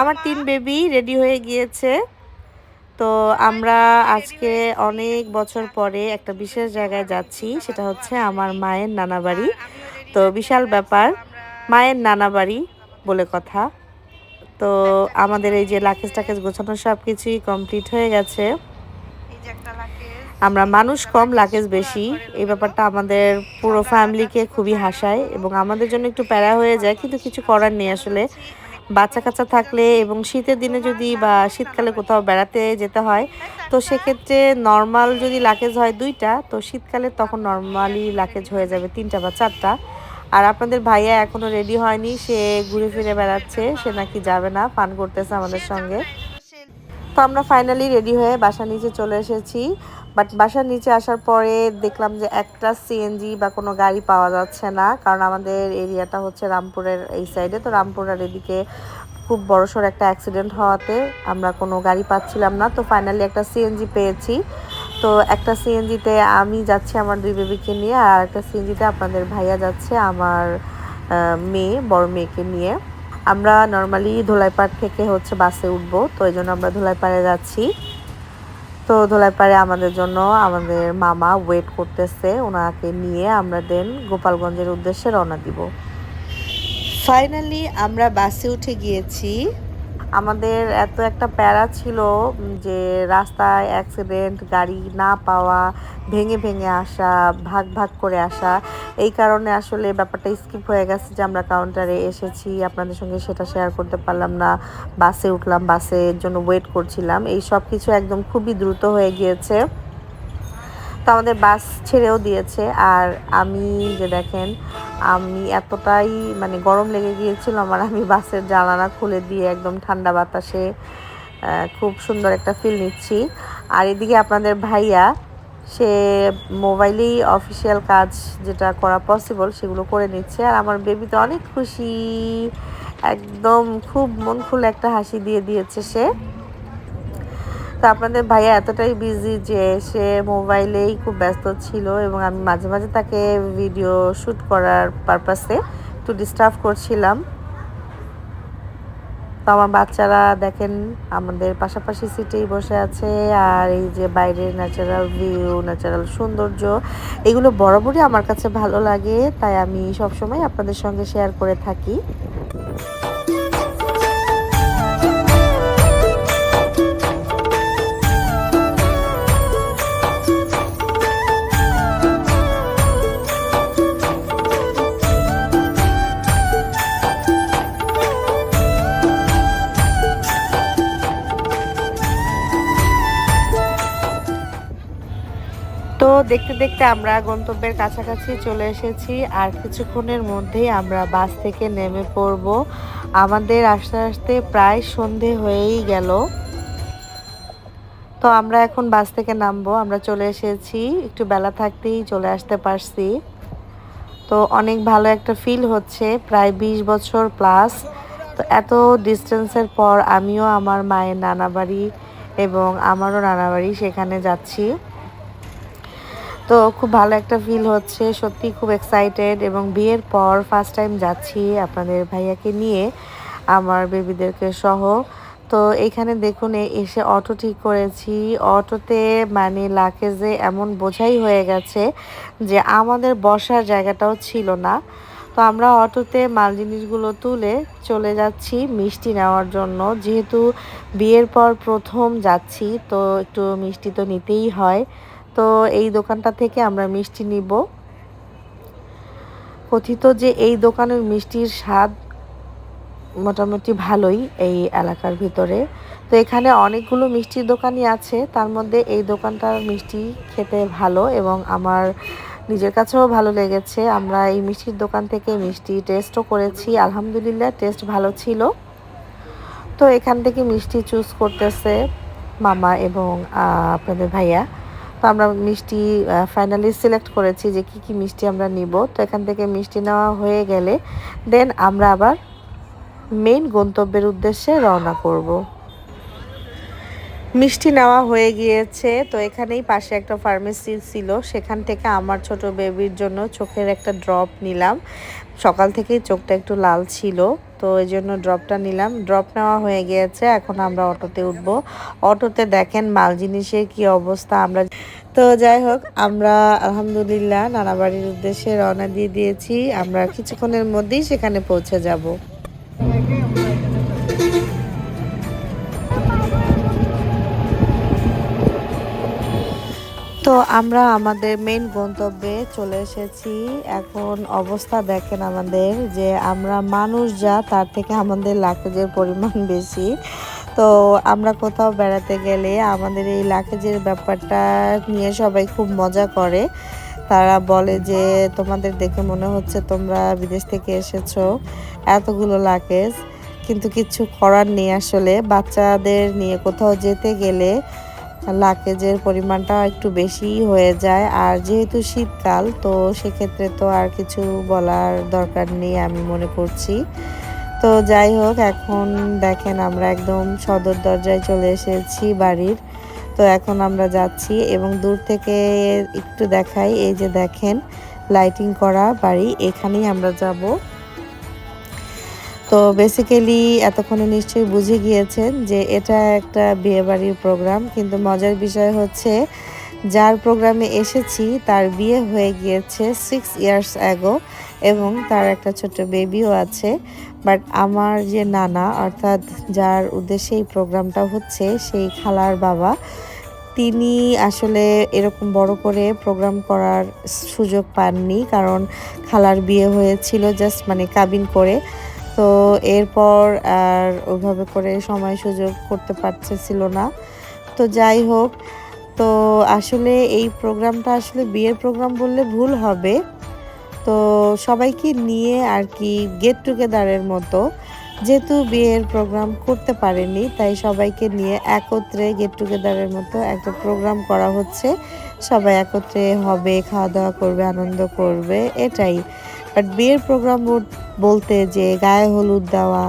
আমার তিন baby ready হয়ে গিয়েছে। তো আমরা আজকে অনেক বছর পরে একটা বিশেষ জায়গায় যাচ্ছি, সেটা হচ্ছে আমার মায়ের নানা বাড়ি। তো বিশাল ব্যাপার, মায়ের নানা বাড়ি বলে কথা। তো আমাদের এই যে লাকেজ টাকেজ গোছানো সব কিছুই কমপ্লিট হয়ে গেছে। আমরা মানুষ কম লাকেজ বেশি। এই ব্যাপারটা আমাদের পুরো ফ্যামিলিকে খুবই হাসায় এবং আমাদের জন্য একটু প্যারা হয়ে যায়, কিন্তু কিছু করার নেই আসলে। বাচ্চা কাচ্চা থাকলে এবং শীতের দিনে যদি বা শীতকালে কোথাও বেড়াতে যেতে হয়, তো সেক্ষেত্রে নর্মাল যদি লাকেজ হয় দুইটা, তো শীতকালে তখন নর্মালি লাকেজ হয়ে যাবে তিনটা বা চারটা। আর আপনাদের ভাইয়া এখনও রেডি হয়নি, সে ঘুরে ফিরে বেড়াচ্ছে, সে নাকি যাবে না ফান করতেছে আমাদের সঙ্গে। তো আমরা ফাইনালি রেডি হয়ে বাসার নিচে চলে এসেছি। বাট বাসার নিচে আসার পরে দেখলাম যে একটা সিএনজি বা কোনো গাড়ি পাওয়া যাচ্ছে না। কারণ আমাদের এরিয়াটা হচ্ছে রামপুরের এই সাইডে তো রামপুরের এদিকে খুব বড়সড় একটা অ্যাক্সিডেন্ট হওয়াতে আমরা কোনো গাড়ি পাচ্ছিলাম না। তো ফাইনালি একটা সিএনজি পেয়েছি। তো একটা সিএনজিতে আমি যাচ্ছি আমার দুই বেবিকে নিয়ে। আর একটা সিএনজিতে আপনাদের ভাইয়া যাচ্ছে আমার মেয়ে, বড় মেয়েকে নিয়ে। আমরা নর্মালি ধোলাইপাড় থেকে হচ্ছে বাসে উঠব, তো এই জন্য আমরা ধোলাইপাড়ে যাচ্ছি। তো ধোলাইপাড়ে আমাদের জন্য আমাদের মামা ওয়েট করতেছে, ওনাকে নিয়ে আমরা দেন গোপালগঞ্জের উদ্দেশ্যে রওনা দিব। ফাইনালি আমরা বাসে উঠে গিয়েছি। আমাদের এত একটা প্যারা ছিল যে রাস্তায় অ্যাক্সিডেন্ট গাড়ি না পাওয়া, ভেঙে ভেঙে আসা, ভাগ ভাগ করে আসা, এই কারণে আসলে ব্যাপারটা স্কিপ হয়ে গেছে যে আমরা কাউন্টারে এসেছি, আপনাদের সঙ্গে সেটা শেয়ার করতে পারলাম না বাসে উঠলাম বাসের জন্য ওয়েট করছিলাম, এই সব কিছু একদম খুবই দ্রুত হয়ে গিয়েছে। তো আমাদের বাস ছেড়েও দিয়েছে। আর আমি যে দেখেন, আমি এতটাই মানে গরম লেগে গিয়েছিল আমার, আমি বাসের জানালা খুলে দিয়ে একদম ঠান্ডা বাতাসে খুব সুন্দর একটা ফিল নিচ্ছি। আর এদিকে আপনাদের ভাইয়া, সে মোবাইলেই অফিসিয়াল কাজ যেটা করা পসিবল সেগুলো করে নিচ্ছে। আর আমার বেবি তো অনেক খুশি, একদম খুব মন খুলে একটা হাসি দিয়ে দিয়েছে সে। তো আপনাদের ভাইয়া এতটাই বিজি যে সে মোবাইলেই খুব ব্যস্ত ছিল এবং আমি মাঝে মাঝে তাকে ভিডিও শ্যুট করার পারপাসে একটু ডিস্টার্ব করছিলাম। তো আমার বাচ্চারা দেখেন, আমাদের পাশাপাশি সিটেই বসে আছে আর এই যে বাইরের ন্যাচারাল ভিউ ন্যাচারাল সৌন্দর্য, এগুলো বরাবরই আমার কাছে ভালো লাগে। তাই আমি সবসময় আপনাদের সঙ্গে শেয়ার করে থাকি। দেখতে দেখতে আমরা গন্তব্যের কাছাকাছি চলে এসেছি আর কিছুক্ষণের মধ্যেই আমরা বাস থেকে নেমে পড়ব। আমাদের আস্তে আস্তে প্রায় সন্ধে হয়েই গেল। তো আমরা এখন বাস থেকে নামবো। আমরা চলে এসেছি। একটু বেলা থাকতেই চলে আসতে পারছি। তো অনেক ভালো একটা ফিল হচ্ছে। প্রায় ২০ বছর প্লাস তো এত ডিস্টেন্সের পর আমিও আমার মায়ের নানা বাড়ি এবং আমারও নানা বাড়ি সেখানে যাচ্ছি। তো খুব ভালো একটা ফিল হচ্ছে। সত্যি খুব এক্সাইটেড এবং বিয়ের পর ফার্স্ট টাইম যাচ্ছি আপনাদের ভাইয়াকে নিয়ে, আমার বেবিদেরকে সহ। তো এখানে দেখুন এসে অটো ঠিক করেছি। অটোতে মানে লাকেজে এমন বোঝাই হয়ে গেছে যে আমাদের বসার জায়গাটাও ছিল না। তো আমরা অটোতে মাল জিনিসগুলো তুলে চলে যাচ্ছি মিষ্টি নেওয়ার জন্য। যেহেতু বিয়ের পর প্রথম যাচ্ছি, তো একটু মিষ্টি তো নিতেই হয়। তো এই দোকানটা থেকে আমরা মিষ্টি নিব। কথিত যে এই দোকানের মিষ্টির স্বাদ মোটামুটি ভালোই এই এলাকার ভিতরে। তো এখানে অনেকগুলো মিষ্টির দোকানই আছে, তার মধ্যে এই দোকানটার মিষ্টি খেতে ভালো এবং আমার নিজের কাছেও ভালো লেগেছে। আমরা এই মিষ্টির দোকান থেকে মিষ্টি টেস্টও করেছি, আলহামদুলিল্লাহ টেস্ট ভালো ছিল। তো এখান থেকে মিষ্টি চুজ করতেছে মামা এবং আপনাদের ভাইয়া। তো আমরা মিষ্টি ফাইনালি সিলেক্ট করেছি যে কি কি মিষ্টি আমরা নিব। তো এখান থেকে মিষ্টি নেওয়া হয়ে গেলে দেন আমরা আবার মেইন গন্তব্যের উদ্দেশ্যে রওনা করব। মিষ্টি নেওয়া হয়ে গিয়েছে। তো এখানেই পাশে একটা ফার্মেসি ছিল। সেখান থেকে আমার ছোট বেবির জন্য চোখের একটা ড্রপ নিলাম। সকাল থেকেই চোখটা একটু লাল ছিল। তো এই জন্য ড্রপটা নিলাম। ড্রপ নেওয়া হয়ে গিয়েছে, এখন আমরা অটোতে উঠবো। অটোতে দেখেন মাল জিনিসের কি অবস্থা, আমরা তো যাই হোক, আমরা আলহামদুলিল্লাহ নানা বাড়ির উদ্দেশ্যে রওনা দিয়ে দিয়েছি। আমরা কিছুক্ষণের মধ্যেই সেখানে পৌঁছে যাব। তো আমরা আমাদের মেন গন্তব্যে চলে এসেছি। এখন অবস্থা দেখেন আমাদের যে আমরা মানুষ যা, তার থেকে আমাদের লাকেজের পরিমাণ বেশি। তো আমরা কোথাও বেড়াতে গেলে আমাদের এই লাকেজের ব্যাপারটা নিয়ে সবাই খুব মজা করে। তারা বলে যে, তোমাদের দেখে মনে হচ্ছে তোমরা বিদেশ থেকে এসেছ এতগুলো লাগেজ কিন্তু কিছু করার নেই আসলে। বাচ্চাদের নিয়ে কোথাও যেতে গেলে লাগেজের পরিমাণটা একটু বেশি হয়ে যায়। আর যেহেতু শীতকাল, তো সেক্ষেত্রে তো আর কিছু বলার দরকার নেই আমি মনে করছি। তো যাই হোক, এখন দেখেন আমরা একদম সদর দরজায় চলে এসেছি বাড়ির। তো এখন আমরা যাচ্ছি এবং দূর থেকে একটু দেখাই। এই যে দেখেন লাইটিং করা বাড়ি, এখানেই আমরা যাব। তো বেসিক্যালি এতক্ষণে নিশ্চয়ই বুঝে গিয়েছেন যে এটা একটা বিয়েবাড়ির প্রোগ্রাম কিন্তু মজার বিষয় হচ্ছে যার প্রোগ্রামে এসেছি, তার বিয়ে হয়ে গিয়েছে সিক্স ইয়ার্স অ্যাগো এবং তার একটা ছোট বেবিও আছে। বাট আমার যে নানা, অর্থাৎ যার উদ্দেশ্যে এই প্রোগ্রামটা হচ্ছে, সেই খালার বাবা, তিনি আসলে এরকম বড় করে প্রোগ্রাম করার সুযোগ পাননি, কারণ খালার বিয়ে হয়েছিল জাস্ট মানে কাবিন করে। তো এরপর আর ওইভাবে করে সময় সুযোগ করতে পারতেছিল না। তো যাই হোক, তো আসলে এই প্রোগ্রামটা আসলে বিয়ের প্রোগ্রাম বললে ভুল হবে। তো সবাইকে নিয়ে আর কি গেট টুগেদারের মতো, যেহেতু বিয়ের প্রোগ্রাম করতে পারেনি, তাই সবাইকে নিয়ে একত্রে গেট টুগেদারের মতো একটা প্রোগ্রাম করা হচ্ছে। সবাই একত্রে হবে খাওয়া দাওয়া করবে, আনন্দ করবে, এটাই। বাট বিয়ের প্রোগ্রাম বলতে যে গায়ে হলুদ দেওয়া,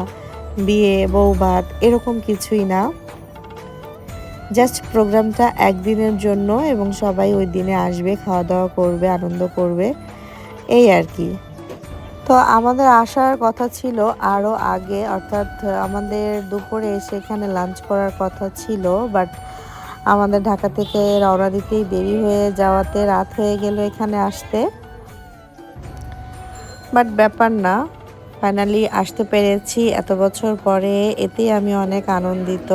বিয়ে বৌভাত এরকম কিছুই না। জাস্ট প্রোগ্রামটা একদিনের জন্য এবং সবাই ওই দিনে আসবে খাওয়া দাওয়া করবে, আনন্দ করবে, এই আর কি। তো আমাদের আসার কথা ছিল আরও আগে, অর্থাৎ আমাদের দুপুরে এসে এখানে লাঞ্চ করার কথা ছিল বাট আমাদের ঢাকা থেকে রওনা দিতেই দেরি হয়ে যাওয়াতে রাত হয়ে গেল এখানে আসতে। বাট ব্যাপার না। ফাইনালি আসতে পেরেছি। এত বছর পরে এতেই আমি অনেক আনন্দিত।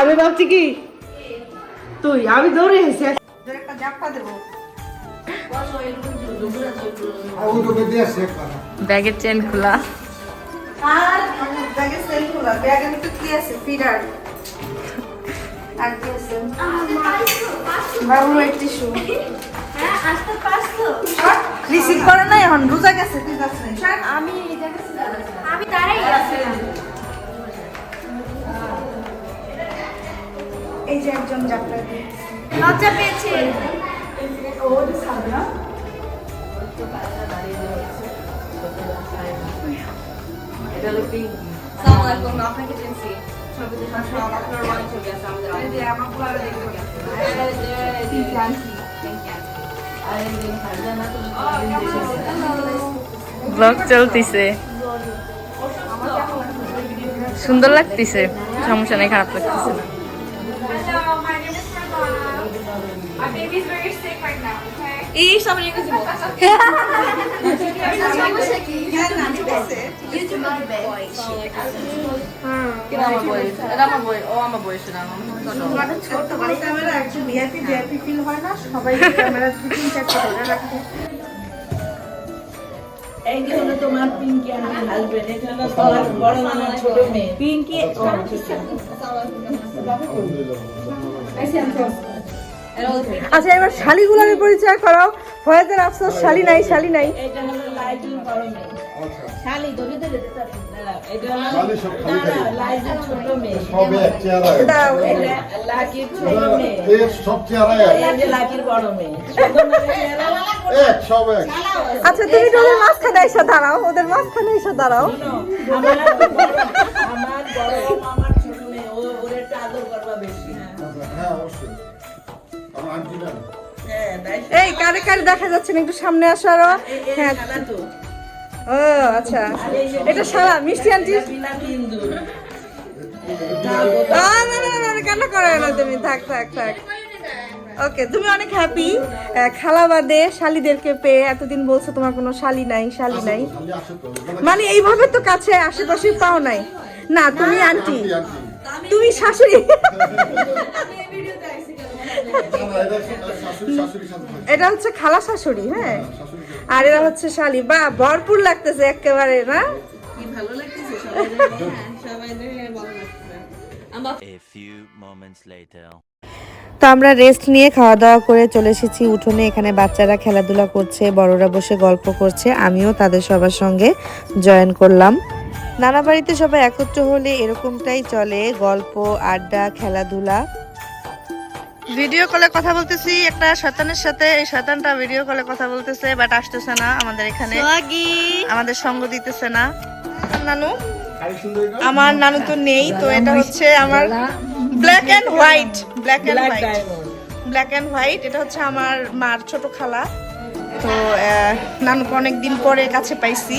আমি ভাবছি কি? তুই আমি দৌড়ে এসে ব্যাগের চেন খোলা। আর ব্যাগের সেল খোলা। ব্যাগ আমি তো কি আছে? ফিডার। আর কি আছে বাবু টিস্যু রিসিভ করে নাই এখন বুঝা গেছে ঠিক আছে। আমি আমি তারাই এই যে একজন যাত্রা লজ্জা পেয়েছে। আপনাকে চিনছি আপনার অনেক ছবি আছে আমাদের ব্লগ চলতেছে। সুন্দর লাগতেছে। সমস্যা নেই খারাপ লাগতেছে না। Baby's very sick right now, okay? এই সামনে কিছু আমার বই এটা আমার বই ও আমার বই শোনা ছোট বড় ক্যামেরা একটু ভিআইপি ভিআইপি ফিল হয় না সবাই ক্যামেরা তিন চারটে ধরে রাখে এই হলো তোমার পিঙ্কি আমার হাজবেন্ড এটা হলো তোমার বড় মামার ছোট মেয়ে পিঙ্কি আচ্ছা এবার শালিগুলার পরিচয় করাও। ফয়েজের আফসোস শালি নাই শালি নাই। আচ্ছা। তুমি তো ওদের মাঝখানে এসে দাঁড়াও। ওদের মাঝখানে এসে দাঁড়াও। আমার বড়- আমার ছোট মেয়ে ও ওর একটু আদর করবা বেশি। এই কারে কারে দেখা যাচ্ছে না? একটু সামনে আসো আরও। হ্যাঁ। ও আচ্ছা। এটা সারা মিষ্টি আন্টি। না না না করে না তুমি। থাক থাক থাক। ওকে তুমি অনেক হ্যাপি খালা বাদে শালিদেরকে পেয়ে এতদিন বলছো তোমার কোনো শালি নাই শালি নাই। মানে এইভাবে তো কাছে আশেপাশে পাও নাই। না তুমি আন্টি। তুমি শাশুড়ি। এটা হচ্ছে খালা শাশুড়ি হ্যাঁ? আর এরা হচ্ছে শালি। বা ভরপুর লাগতেছে একেবারে না? A few moments later. তো আমরা রেস্ট নিয়ে খাওয়া দাওয়া করে চলে এসেছি উঠোনে। এখানে বাচ্চারা খেলাধুলা করছে বড়রা বসে গল্প করছে। আমিও তাদের সবার সঙ্গে জয়েন করলাম। নানা বাড়িতে সবাই একত্র হলে এরকমটাই চলে গল্প আড্ডা খেলাধুলা। ভিডিও কলে কথা বলতেছি একটা শয়তানের সাথে এই শয়তানটা ভিডিও কলে কথা বলতেছে বাট আসতেছে না আমাদের এখানে। আমাদের সঙ্গ দিতেছে না। নানু? আমার নানু তো নেই তো এটা হচ্ছে আমার black and white black and white black and white এটা হচ্ছে আমার মার ছোট খালা। তো আহ, অনেক দিন পরে কাছে পাইছি।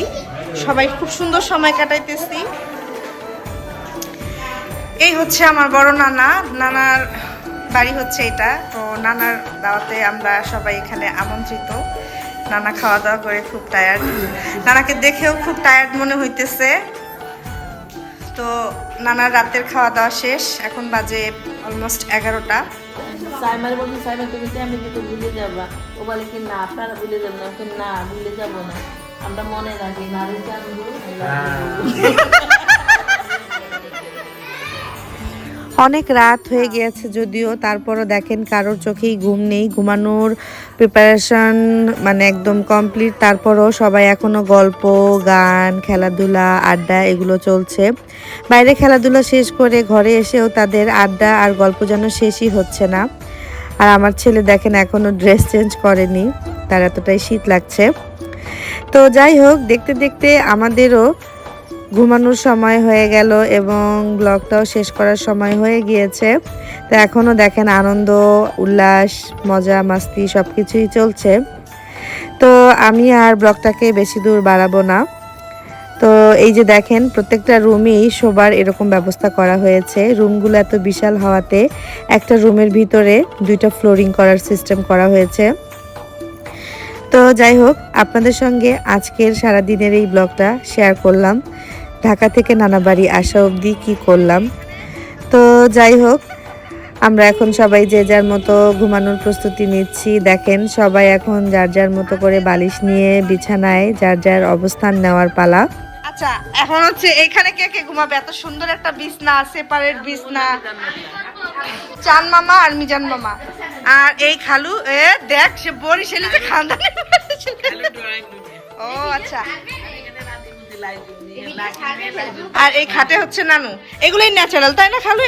সবাই খুব সুন্দর সময় কাটাইতেছি। এই হচ্ছে আমার বড় নানা। নানার বাড়ি হচ্ছে এটা। তো নানার দাওয়াতে আমরা সবাই এখানে আমন্ত্রিত। নানা খাওয়া দাওয়া করে খুব টায়ার্ড নানাকে দেখেও খুব টায়ার্ড মনে হইতেছে। তো নানার রাতের খাওয়া দাওয়া শেষ। এখন বাজে অলমোস্ট এগারোটা। সাইমার বলছি সাইমার তুমি তেমনি তো ভুলে যাবা। ও বলে কি না আপনারা ভুলে যাবেন। না না ভুলে যাব না। আমরা মনে রাখি নারী জানব অনেক রাত হয়ে গিয়েছে যদিও তারপরও দেখেন কারোর চোখেই ঘুম নেই ঘুমানোর প্রিপারেশন মানে একদম কমপ্লিট তারপরও সবাই এখনও গল্প গান খেলাধুলা আড্ডা এগুলো চলছে। বাইরে খেলাধুলা শেষ করে ঘরে এসেও তাদের আড্ডা আর গল্প যেন শেষই হচ্ছে না। আর আমার ছেলে দেখেন এখনও ড্রেস চেঞ্জ করেনি তার এতটাই শীত লাগছে। তো যাই হোক দেখতে দেখতে আমাদেরও ঘুমানোর সময় হয়ে গেল এবং ব্লগটাও শেষ করার সময় হয়ে গিয়েছে। তো এখনও দেখেন আনন্দ, উল্লাস, মজা, মাস্তি সব কিছুই চলছে। তো আমি আর ব্লগটাকে বেশি দূর বাড়াবো না। তো এই যে দেখেন, প্রত্যেকটা রুমেই শোবার এরকম ব্যবস্থা করা হয়েছে। রুমগুলো এত বিশাল হওয়াতে একটা রুমের ভিতরে দুইটা ফ্লোরিং করার সিস্টেম করা হয়েছে। তো যাই হোক, আপনাদের সঙ্গে আজকের সারাদিনের এই ব্লগটা শেয়ার করলাম। ঢাকা থেকে নানা বাড়ি আসা অবধি কী করলাম? তো যাই হোক, আমরা এখন সবাই যে যার মতো ঘুমানোর প্রস্তুতি নিচ্ছি। দেখেন, সবাই এখন যার যার মতো করে বালিশ নিয়ে বিছানায় যার যার অবস্থান নেওয়ার পালা। আচ্ছা এখন হচ্ছে এইখানে কে কে ঘুমাবে? এত সুন্দর একটা বিছনা সেপারেট বিছনা। চান মামা আর মিজান মামা। আর এই খালু, এ দেখ, সে বরিশালি যে খানদানি ও আচ্ছা। আর এই খাটে হচ্ছে নানু। এগুলোই ন্যাচারাল তাই না খালু?